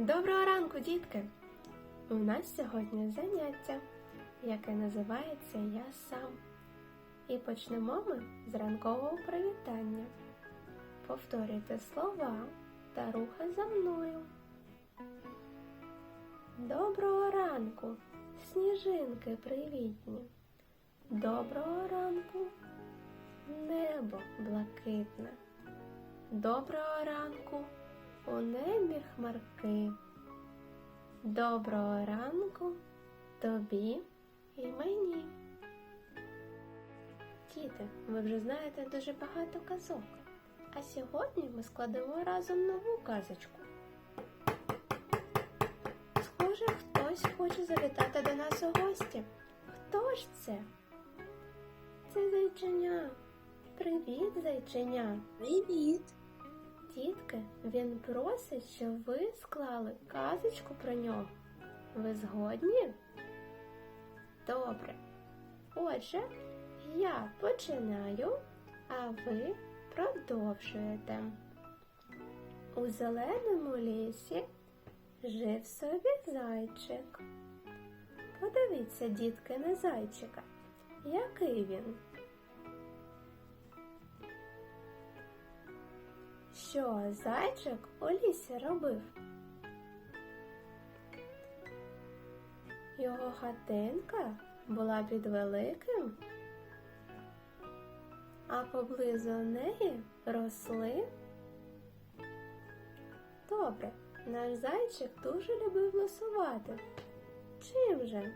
Доброго ранку, дітки! У нас сьогодні заняття, яке називається Я сам. І почнемо ми з ранкового привітання. Повторюйте слова та рухи за мною. Доброго ранку, сніжинки привітні. Доброго ранку, небо блакитне. Доброго ранку, у небі хмарки. Доброго ранку тобі і мені. Діти, ви вже знаєте дуже багато казок. А сьогодні ми складемо разом нову казочку. Схоже, хтось хоче завітати до нас у гості. Хто ж це? Це зайченя. Привіт, зайченя. Привіт! Дітки, він просить, щоб ви склали казочку про нього. Ви згодні? Добре. Отже, я починаю, а ви продовжуєте. У зеленому лісі жив собі зайчик. Подивіться, дітки, на зайчика. Який він? Що зайчик у лісі робив? Його хатинка була під великим, а поблизу неї росли. Добре, наш зайчик дуже любив лосувати. Чим же?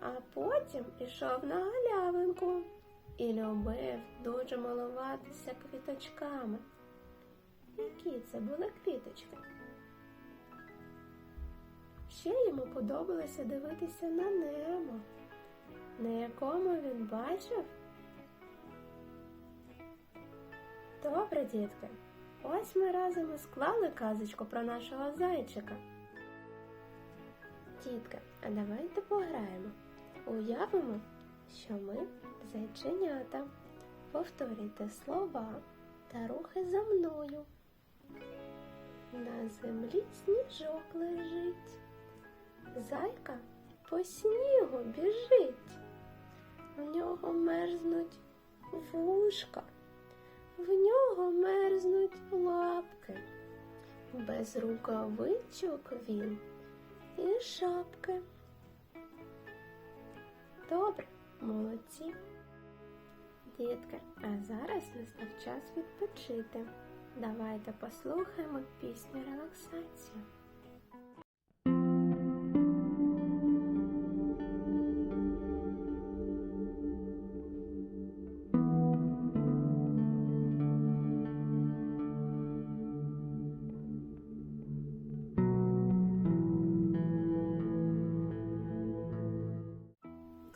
А потім ішов на галявинку і любив дуже малуватися квіточками. Які це були квіточки? Ще йому подобалося дивитися на небо, на якому він бачив. Добре, дітки, ось ми разом і склали казочку про нашого зайчика. Дітки, а давайте пограємо. Уявимо, що ми зайченята. Повторюйте слова та рухи за мною. На землі сніжок лежить. Зайка по снігу біжить. В нього мерзнуть вушка, в нього мерзнуть лапки. Без рукавичок він і шапки. Добре, молодці. Дітки, а зараз настав час відпочити. Давайте послухаємо пісню релаксацію.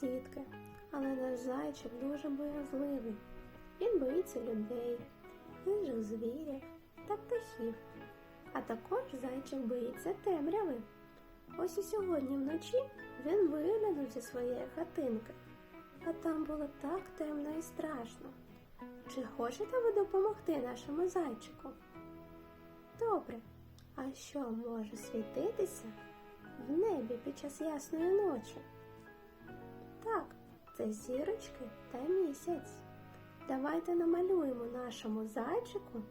Дітки, але наш зайчик дуже боязливий. Він боїться людей, інших звірів та птахів. А також зайчик боїться темряви. Ось і сьогодні вночі він виглянув зі своєї хатинки, а там було так темно і страшно. Чи хочете ви допомогти нашому зайчику? Добре. А що може світитися в небі під час ясної ночі? Так, це зірочки та місяць. Давайте намалюємо нашому зайчику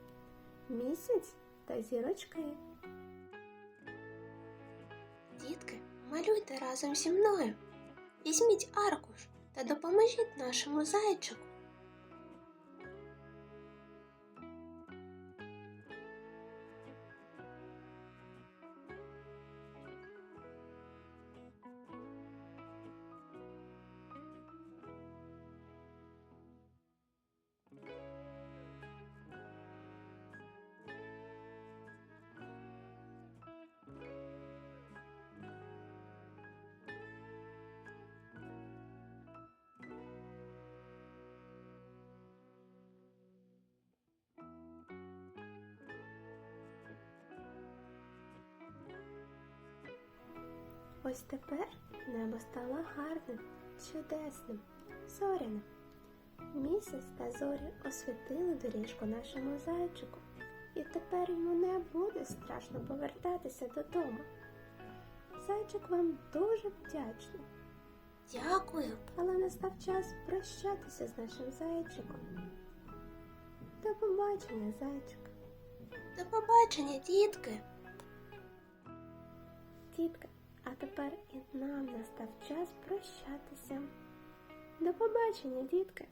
місяць та зірочки. Дітки, малюйте разом зі мною. Візьміть аркуш та допоможіть нашому зайчику. Ось тепер небо стало гарним, чудесним, зоряним. Місяць та зорі освітили доріжку нашому зайчику. і тепер йому не буде страшно повертатися додому. Зайчик вам дуже вдячний, Дякую. але настав час прощатися з нашим зайчиком. До побачення, зайчик. До побачення, дітки. Тітка, а тепер і нам настав час прощатися. До побачення, дітки!